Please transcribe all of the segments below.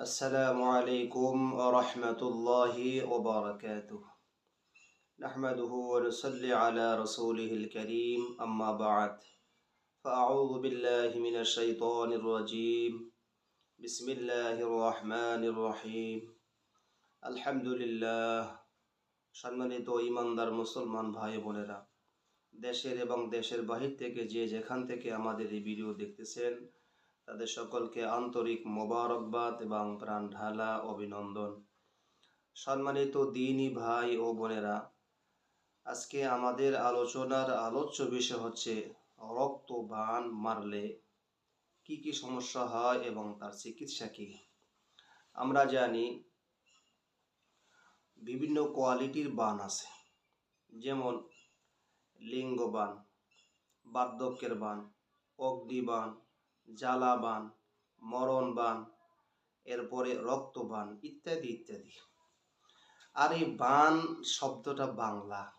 السلام عليكم ورحمة الله وبركاته نحمده ونصلي على رسوله الكريم أما بعد فأعوذ بالله من الشيطان الرجيم بسم الله الرحمن الرحيم الحمد لله সম্মানিত ইমানদার মুসলমান ভাই বোনেরা দেশের এবং দেশের বাহির থেকে যে যেখান থেকে আমাদের এই ভিডিও দেখতেছেন তাদের সকলকে আন্তরিক মোবারকবাদ এবং প্রাণ ঢালা অভিনন্দন। সম্মানিত দিনই ভাই ও বোনেরা, আজকে আমাদের আলোচনার আলোচ্য বিষয় হচ্ছে রক্ত বান মারলে কি কি সমস্যা হয় এবং তার চিকিৎসা কি? আমরা জানি বিভিন্ন কোয়ালিটির বান আছে, যেমন লিঙ্গবান, বার্ধক্যের বান অগ্নি অগ্নিবান জ্বালাবান, মরণবান, এরপরে রক্তবান ইত্যাদি ইত্যাদি। আর এই বান শব্দটা বাংলা।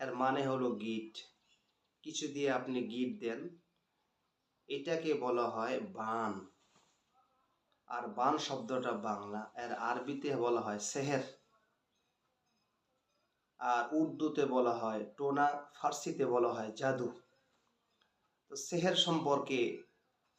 এর মানে হলো গিট। কিছু দিয়ে আপনি গিট দেন। এটাকে বলা হয় বান। আর বান শব্দটা বাংলা। এর আরবিতে বলা হয় সেহের। আর উর্দুতে বলা হয় টোনা। ফার্সিতে বলা হয় জাদু। তো সেহের সম্পর্কে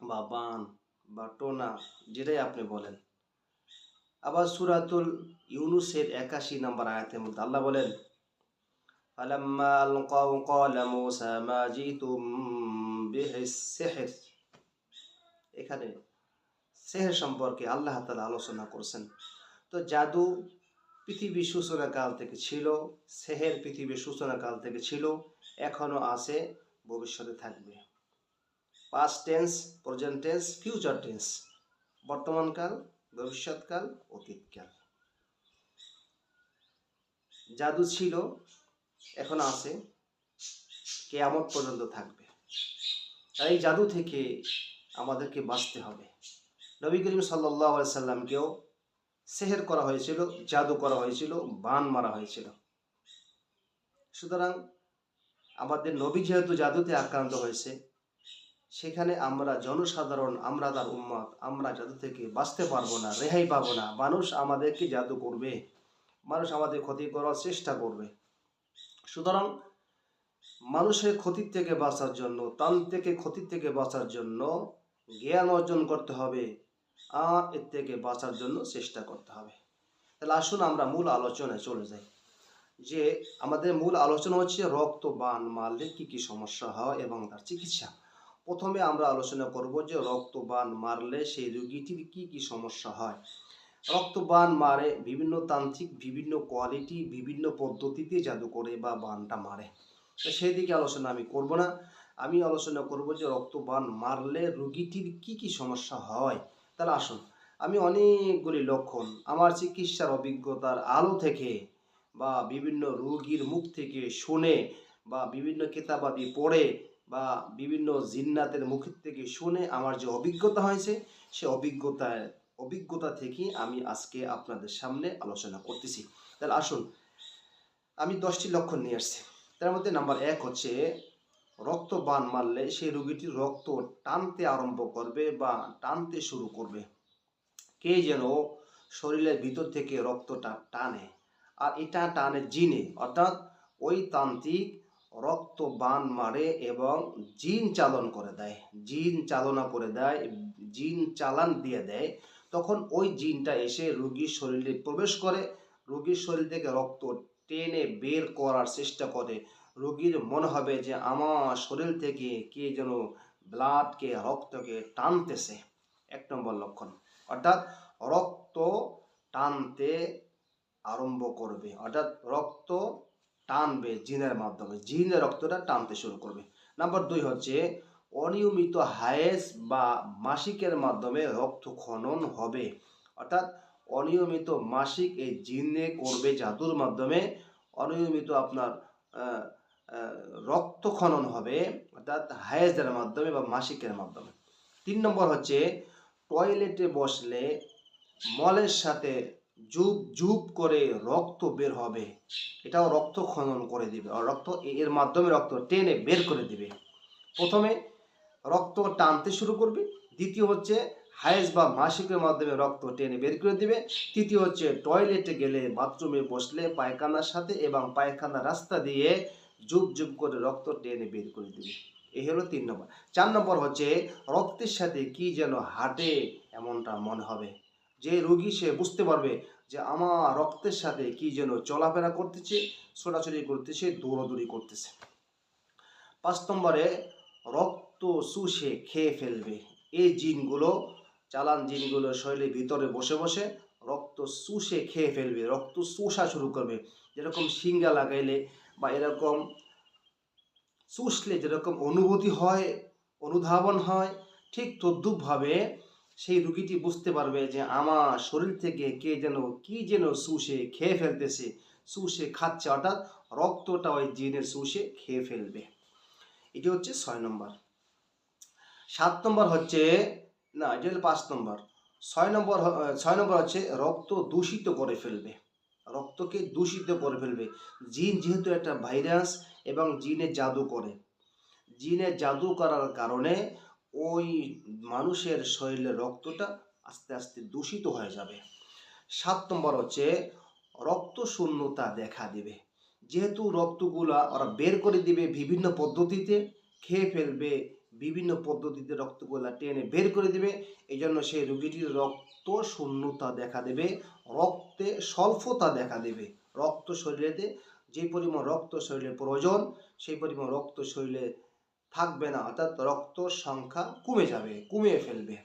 বা বান বা টোনা যেটাই আপনি বলেন আবার সুরাতুল ইউনুসের একাশি নম্বর আয়াতের মধ্যে আল্লাহ বলেন فلما ألقوا قال موسى ما جئتم به السحر এখানে সেহের সম্পর্কে আল্লাহ তালা আলোচনা করছেন তো জাদু পৃথিবীর সূচনা কাল থেকে ছিল সেহের পৃথিবীর সূচনা কাল থেকে ছিল এখনো আছে ভবিষ্যতে থাকবে Past tense present tense future tense বর্তমানকাল ভবিষ্যৎকাল অতীতকাল জাদু ছিল, এখন আছে, কেয়ামত পর্যন্ত থাকবে। আর এই জাদু থেকে আমাদেরকে বাঁচতে হবে। নবী করিম সাল্লাহ সাল্লামকেও সেহের করা হয়েছিল, জাদু করা হয়েছিল, বান মারা হয়েছিল। সুতরাং আমাদের নবী যেহেতু জাদুতে আক্রান্ত হয়েছে সেখানে আমরা জনসাধারণ, আমরা তার উম্মত, আমরা জাদু থেকে বাঁচতে পারব না, রেহাই পাবো না। মানুষ আমাদেরকে জাদু করবে। মানুষ আমাদের ক্ষতি করার চেষ্টা করবে। সুতরাং মানুষের ক্ষতির থেকে বাঁচার জন্য, তান থেকে ক্ষতির থেকে বাঁচার জন্য জ্ঞান অর্জন করতে হবে আর এর থেকে বাঁচার জন্য চেষ্টা করতে হবে। তাহলে আসুন আমরা মূল আলোচনায় চলে যাই। যে আমাদের মূল আলোচনা হচ্ছে রক্তবান মারলে কি কি সমস্যা হয় এবং তার চিকিৎসা। প্রথমে আমরা আলোচনা করব যে রক্তবান মারলে সেই রোগীটির কি কি সমস্যা হয়। রক্তবান মারে বিভিন্ন তান্ত্রিক, বিভিন্ন কোয়ালিটি, বিভিন্ন পদ্ধতিতে জাদু করে বা বানটা মারে। তো সেই দিকে আলোচনা আমি করব না। আমি আলোচনা করব যে রক্তবান মারলে রোগীটির কি কি সমস্যা হয়। তাহলে আসুন, আমি অনেকগুলি লক্ষণ, আমার চিকিৎসার অভিজ্ঞতার আলো থেকে বা বিভিন্ন রোগীর মুখ থেকে শুনে বা বিভিন্ন কেতাবাদি পড়ে বা বিভিন্ন জিন্নাতের মুখের থেকে শুনে আমার যে অভিজ্ঞতা হয়েছে, সে অভিজ্ঞতায়, অভিজ্ঞতা থেকে আমি আজকে আপনাদের সামনে আলোচনা করতেছি। তাহলে আসুন, আমি দশটি লক্ষণ নিয়ে আসছি। তার মধ্যে নাম্বার এক হচ্ছে রক্ত বান মারলে সেই রোগীটি রক্ত টানতে আরম্ভ করবে বা টানতে শুরু করবে। কে যেন শরীরের ভিতর থেকে রক্তটা টানে, আর এটা টানে জিনে, অর্থাৎ ওই তান্ত্রিক রক্ত বান মারে এবং জিন চালন করে দেয়। জিন চালনা করে দেয়, জিন চালান দিয়ে দেয়। তখন ওই জিনটা এসে রোগীর শরীরে প্রবেশ করে। রোগীর শরীর থেকে রক্ত টেনে বের করার চেষ্টা করে। রোগীর মনে হবে যে, আমার শরীর থেকে কে যেন ব্লাডকে, রক্তকে টানতেছে। এক নম্বর লক্ষণ। অর্থাৎ রক্ত টানতে আরম্ভ করবে। অর্থাৎ রক্ত টানবে জিনের মাধ্যমে, জিনের রক্তটা টানতে শুরু করবে। নাম্বার দুই হচ্ছে, অনিয়মিত হায়েস বা মাসিকের মাধ্যমে রক্ত খনন হবে। অর্থাৎ অনিয়মিত মাসিক এই জিনে করবে জাদুর মাধ্যমে, অনিয়মিত আপনার রক্ত খনন হবে, অর্থাৎ হায়েজের মাধ্যমে বা মাসিকের মাধ্যমে। তিন নম্বর হচ্ছে, টয়লেটে বসলে মলের সাথে জুব জুব করে রক্ত বের হবে। এটাও রক্ত খনন করে দিবে। আর রক্ত এর মাধ্যমে রক্ত টেনে বের করে দিবে। প্রথমে রক্ত টানতে শুরু করবে। দ্বিতীয় হচ্ছে হায়েজ বা মাসিকের মাধ্যমে রক্ত টেনে বের করে দিবে। তৃতীয় হচ্ছে টয়লেটে গেলে, বাথরুমে বসলে, পায়খানার সাথে এবং পায়খানার রাস্তা দিয়ে জুব জুব করে রক্ত টেনে বের করে দিবে। এই হলো তিন নম্বর। চার নম্বর হচ্ছে রক্তের সাথে কি যেন হাঁটে, এমনটা মনে হবে। যে রোগী সে বুঝতে পারবে যে আমার রক্তের সাথে কি যেন চলাফেরা করতেছে, ছোটাছুটি করতেছে, দৌড়াদৌড়ি করতেছে। পাঁচ নম্বরে রক্ত শুষে খেয়ে ফেলবে। এই জিনগুলো, চালান জিনগুলো শরীরের ভিতরে বসে বসে রক্ত শুষে খেয়ে ফেলবে, রক্ত শুষা শুরু করবে। যেরকম সিঙ্গা লাগাইলে বা এরকম শুষলে যেরকম অনুভূতি হয়, অনুধাবন হয়, ঠিক তদ্রুপভাবে সেই রুগীটি বুঝতে পারবে যে আমার শরীর থেকে কে যেন, কি যেন শুষে খেয়ে ফেলতেছে। শুষে খাচ্ছে, অর্থাৎ রক্তটা ওই জিনের শুষে খেয়ে ফেলবে। এটি হচ্ছে ছয় নম্বর। সাত নম্বর হচ্ছে, না, এটা হলো পাঁচ নম্বর। ছয় নম্বর ছয় নম্বর হচ্ছে রক্ত দূষিত করে ফেলবে। রক্তকে দূষিত করে ফেলবে। জিন যেহেতু একটা ভাইরাস এবং জিনে জাদু করে। জিনে জাদু করার কারণে ওই মানুষের শরীরের রক্তটা আস্তে আস্তে দূষিত হয়ে যাবে। সাত নম্বর হচ্ছে রক্ত শূন্যতা দেখা দিবে। যেহেতু রক্তগুলা ওরা বের করে দিবে বিভিন্ন পদ্ধতিতে, খেয়ে ফেলবে, বিভিন্ন পদ্ধতিতে রক্তগুলা টেনে বের করে দিবে এই জন্য সেই রোগীটির রক্ত শূন্যতা দেখা দেবে, রক্তে স্বল্পতা দেখা দেবে। রক্ত শরীরেতে যে পরিমাণ রক্ত শরীরে প্রয়োজন, সেই পরিমাণ রক্ত শরীরে থাকবে না, অর্থাৎ রক্ত সংখ্যা কমে যাবে, কমিয়ে ফেলবে।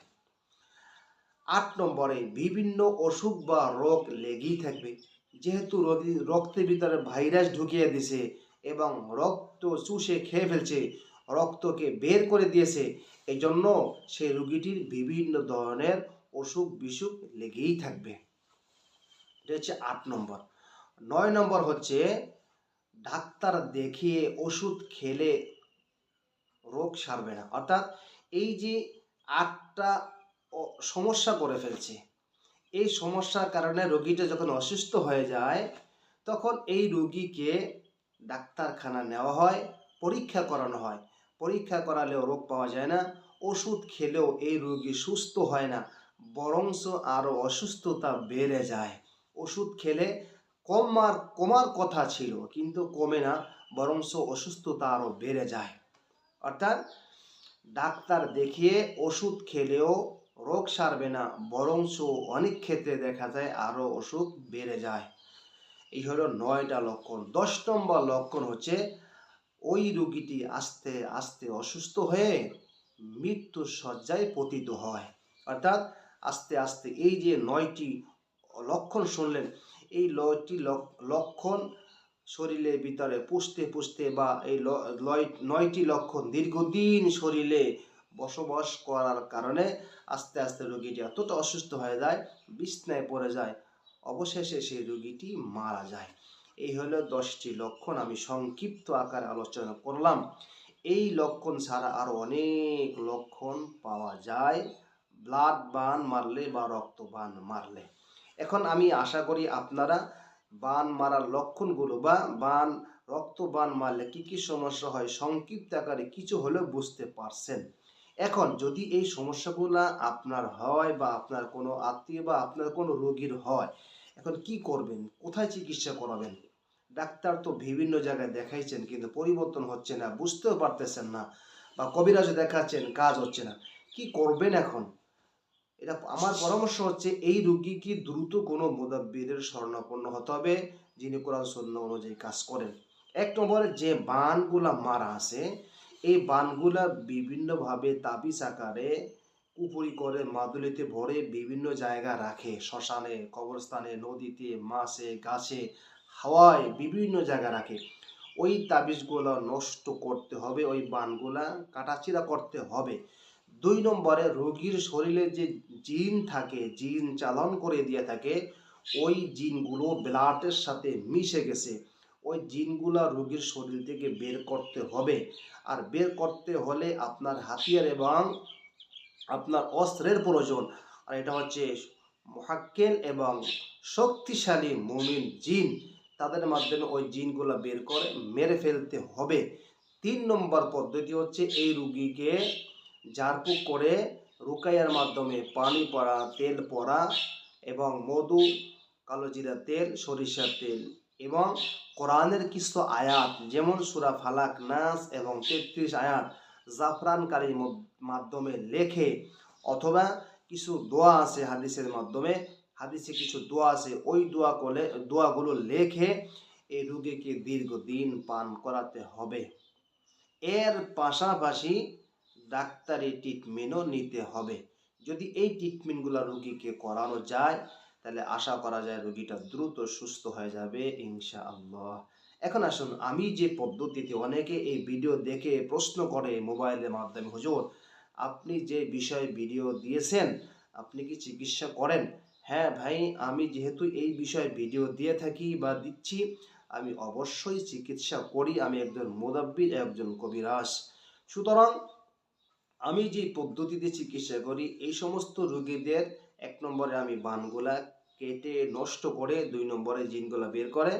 আট নম্বরে, বিভিন্ন অসুখ বা রোগ লেগেই থাকবে। যেহেতু রোগী, রক্তের ভিতরে ভাইরাস ঢুকিয়ে দিছে এবং রক্ত চুষে খেয়ে ফেলছে, রক্তকে বের করে দিয়েছে এই জন্য সেই রোগীটির বিভিন্ন ধরনের অসুখ বিসুখ লেগেই থাকবে। এটা হচ্ছে আট নম্বর। নয় নম্বর হচ্ছে, ডাক্তার দেখিয়ে ওষুধ খেলে রোগ সারবে না। অর্থাৎ এই যে আটটা সমস্যা করে ফেলছে, এই সমস্যার কারণে রোগীটা যখন অসুস্থ হয়ে যায়, তখন এই রোগীকে ডাক্তারখানা নেওয়া হয়, পরীক্ষা করানো হয়। পরীক্ষা করালেও রোগ পাওয়া যায় না, ওষুধ খেলেও এই রোগী সুস্থ হয় না বরংস আরও অসুস্থতা বেড়ে যায়। ওষুধ খেলে কমার কমার কথা ছিল, কিন্তু কমে না বরংশ অসুস্থতা আরও বেড়ে যায়। অর্থাৎ ডাক্তার দেখিয়ে ওষুধ খেলেও রোগ সারবে না, বরঞ্চ অনেক ক্ষেত্রে দেখা যায় আরও অসুখ বেড়ে যায়। এই হলো নয়টা লক্ষণ। দশ নম্বর লক্ষণ হচ্ছে ওই রুগীটি আস্তে আস্তে অসুস্থ হয়ে মৃত্যুর শয্যায় পতিত হয়। অর্থাৎ আস্তে আস্তে এই যে নয়টি লক্ষণ শুনলেন, এই নয়টি লক- লক্ষণ শরীরের ভিতরে পুষতে পুষতে বা এই নয়টি লক্ষণ দীর্ঘদিন শরীরে বসবাস করার কারণে আস্তে আস্তে রোগীটি এতটা অসুস্থ হয়ে যায়, বিছনায় পড়ে যায়, অবশেষে সেই রোগীটি মারা যায়। এই হলো দশটি লক্ষণ আমি সংক্ষিপ্ত আকারে আলোচনা করলাম। এই লক্ষণ ছাড়া আরও অনেক লক্ষণ পাওয়া যায়। ব্লাড বান মারলে বা রক্ত বান মারলে। এখন আমি আশা করি আপনারা বান মারার লক্ষণগুলো বা বান, রক্ত বান মারলে কি কি সমস্যা হয়, সংক্ষিপ্ত আকারে কিছু হলেও বুঝতে পারছেন। এখন যদি এই সমস্যাগুলো আপনার হয় বা আপনার কোনো আত্মীয় বা আপনার কোনো রোগীর হয়, এখন কি করবেন? কোথায় চিকিৎসা করাবেন? ডাক্তার তো বিভিন্ন জায়গায় দেখাইছেন, কিন্তু পরিবর্তন হচ্ছে না, বুঝতেও পারতেছেন না বা কবিরাজও দেখাচ্ছেন, কাজ হচ্ছে না। কি করবেন এখন? এটা আমার পরামর্শ হচ্ছে এই রুগী কি দ্রুত কোনো মোদাব্বিরের স্বর্ণাপন্ন হতে হবে, যিনি কোরআন সন্ন্য অনুযায়ী কাজ করেন। এক নম্বরে, যে বানগুলা মারা আছে, এই বানগুলা বিভিন্নভাবে তাবিজ আকারে কুপুরি করে মাদুলিতে ভরে বিভিন্ন জায়গা রাখে। শ্মশানে, কবরস্থানে, নদীতে, মাছে, গাছে, হাওয়ায় বিভিন্ন জায়গা রাখে। ওই তাবিজগুলো নষ্ট করতে হবে, ওই বানগুলা কাটাচিরা করতে হবে। দুই নম্বরে রোগীর শরীরে যে জিন থাকে, জিন চালন করে দিয়ে থাকে, ওই জিনগুলো ব্লাডের সাথে মিশে গেছে। ওই জিনগুলা রোগীর শরীর থেকে বের করতে হবে। আর বের করতে হলে আপনার হাতিয়ার এবং আপনার অস্ত্রের প্রয়োজন। আর এটা হচ্ছে মহাক্কেল এবং শক্তিশালী মুমিন জিন। তাদের মাধ্যমে ওই জিনগুলো বের করে মেরে ফেলতে হবে। তিন নম্বর পদ্ধতি হচ্ছে এই রুগীকে ঝাড়ফুঁক করে রুকাইয়ার মাধ্যমে পানি পড়া, তেল পড়া এবং মধু কালোজিরা তেল, সরিষার তেল এবং কোরআনের কিছু আয়াত, যেমন সুরা ফালাক, নাস এবং তেত্রিশ আয়াত জাফরান কারির মদ- মাধ্যমে লেখে অথবা কিছু দোয়া আছে হাদিসের মাধ্যমে, হাদিসে কিছু দোয়া আছে, ওই দোয়া করলে দোয়াগুলো লেখে এই রুগীকে দীর্ঘদিন পান করাতে হবে। এর পাশাপাশি ডাক্তারি ট্রিটমেন্টও নিতে হবে। যদি এই ট্রিটমেন্টগুলো রুগীকে করানো যায়, তাহলে আশা করা যায় রোগীটা দ্রুত সুস্থ হয়ে যাবে ইনশা আল্লাহ এখন আসুন, আমি যে পদ্ধতিতে অনেকে এই ভিডিও দেখে প্রশ্ন করে মোবাইলের মাধ্যমে, হুজুর, আপনি যে বিষয়ে ভিডিও দিয়েছেন, আপনি কি চিকিৎসা করেন? হ্যাঁ ভাই, আমি যেহেতু এই বিষয়ে ভিডিও দিয়ে থাকি বা দিচ্ছি, আমি অবশ্যই চিকিৎসা করি। আমি একজন মোদাব্বির, একজন কবিরাজ। সুতরাং আমি যে পদ্ধতিতে চিকিৎসা করি এই সমস্ত রোগীদের এক নম্বরে আমি বানগুলা কেটে নষ্ট করে দুই নম্বরে জিনগুলা বের করে।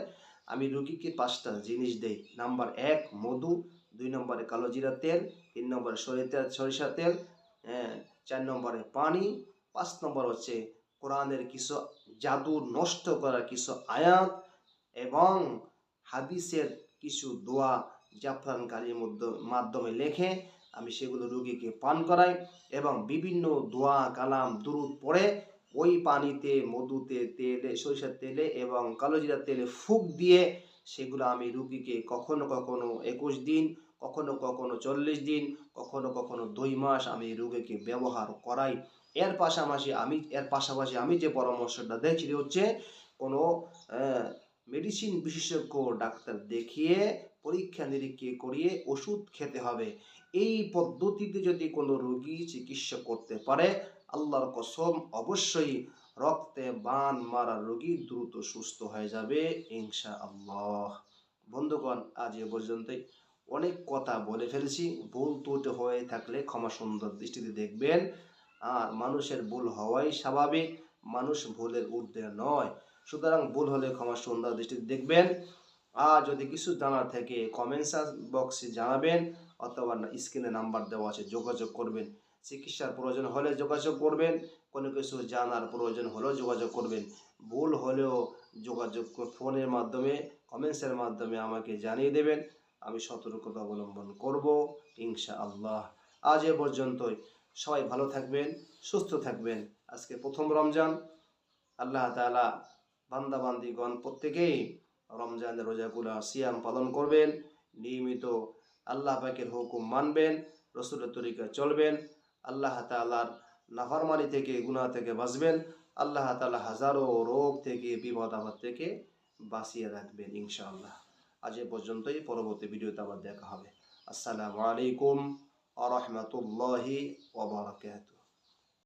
আমি রুগীকে পাঁচটা জিনিস দেই। নাম্বার এক মধু দুই নম্বরে কালো জিরা তেল তিন নম্বরে সরিষা তেল হ্যাঁ, চার নম্বরে পানি পাঁচ নম্বর হচ্ছে কোরআনের কিছু জাদু নষ্ট করার কিছু আয়াত এবং হাদিসের কিছু দোয়া জাফরানকারীর মধ্য মাধ্যমে লেখে। আমি সেগুলো রোগীকে পান করাই এবং বিভিন্ন দোয়া, কালাম, দুরুদ পড়ে ওই পানিতে, মধুতে তেলে, সরিষার তেলে এবং কালোজিরা তেলে ফুক দিয়ে সেগুলো আমি রুগীকে কখনো কখনো একুশ দিন, কখনো কখনো চল্লিশ দিন, কখনো কখনো দুই মাস আমি রুগীকে ব্যবহার করাই। এর পাশাপাশি আমি, এর পাশাপাশি আমি যে পরামর্শটা দিয়েছি সেটি হচ্ছে কোনো মেডিসিন বিশেষজ্ঞ ডাক্তার দেখিয়ে পরীক্ষা নিরীক্ষা করিয়ে ওষুধ খেতে হবে। এই পদ্ধতিতে যদি কোনো রোগী চিকিৎসা করতে পারে, আল্লাহর কসম অবশ্যই রক্তে বান মারা রোগী দ্রুত সুস্থ হয়ে যাবে ইনশা আল্লাহ বন্ধুগণ, আজ এ পর্যন্তই। অনেক কথা বলে ফেলেছি। ভুল ত্রুটি হয়ে থাকলে ক্ষমা সুন্দর দৃষ্টিতে দেখবেন। আর মানুষের ভুল হওয়াই স্বাভাবিক। মানুষ ভুলের ঊর্ধ্বে নয়। সুতরাং ভুল হলে ক্ষমা সুন্দর দৃষ্টিতে দেখবেন। আর যদি কিছু জানার থেকে কমেন্টস বক্সে জানাবেন অথবা স্ক্রিনে নাম্বার দেওয়া আছে, যোগাযোগ করবেন। চিকিৎসার প্রয়োজন হলে যোগাযোগ করবেন, কোনো কিছু জানার প্রয়োজন হলেও যোগাযোগ করবেন। ভুল হলেও যোগাযোগ ফোনের মাধ্যমে কমেন্টসের মাধ্যমে আমাকে জানিয়ে দেবেন। আমি সতর্কতা অবলম্বন করব ইনশা আল্লাহ আজ এ পর্যন্তই। সবাই ভালো থাকবেন, সুস্থ থাকবেন। আজকে প্রথম রমজান। আল্লাহ তাআলা বান্দাবান্দিগণ প্রত্যেকেই রমজানের রোজাগুলা সিয়াম পালন করবেন, নিয়মিত আল্লাহ পাকের হুকুম মানবেন, রসুলের তরিকা চলবেন, আল্লাহ তাআলার নাফরমানি থেকে, গুনাহ থেকে বাঁচবেন, আল্লাহ তাআলা হাজারো রোগ থেকে, বিপদ আপদ থেকে বাঁচিয়ে রাখবেন ইনশাআল্লাহ। আজ এ পর্যন্তই, পরবর্তী ভিডিওতে আবার দেখা হবে। আসসালামু আলাইকুম আ রহমতুল্লাহি ওবরাকাতুহ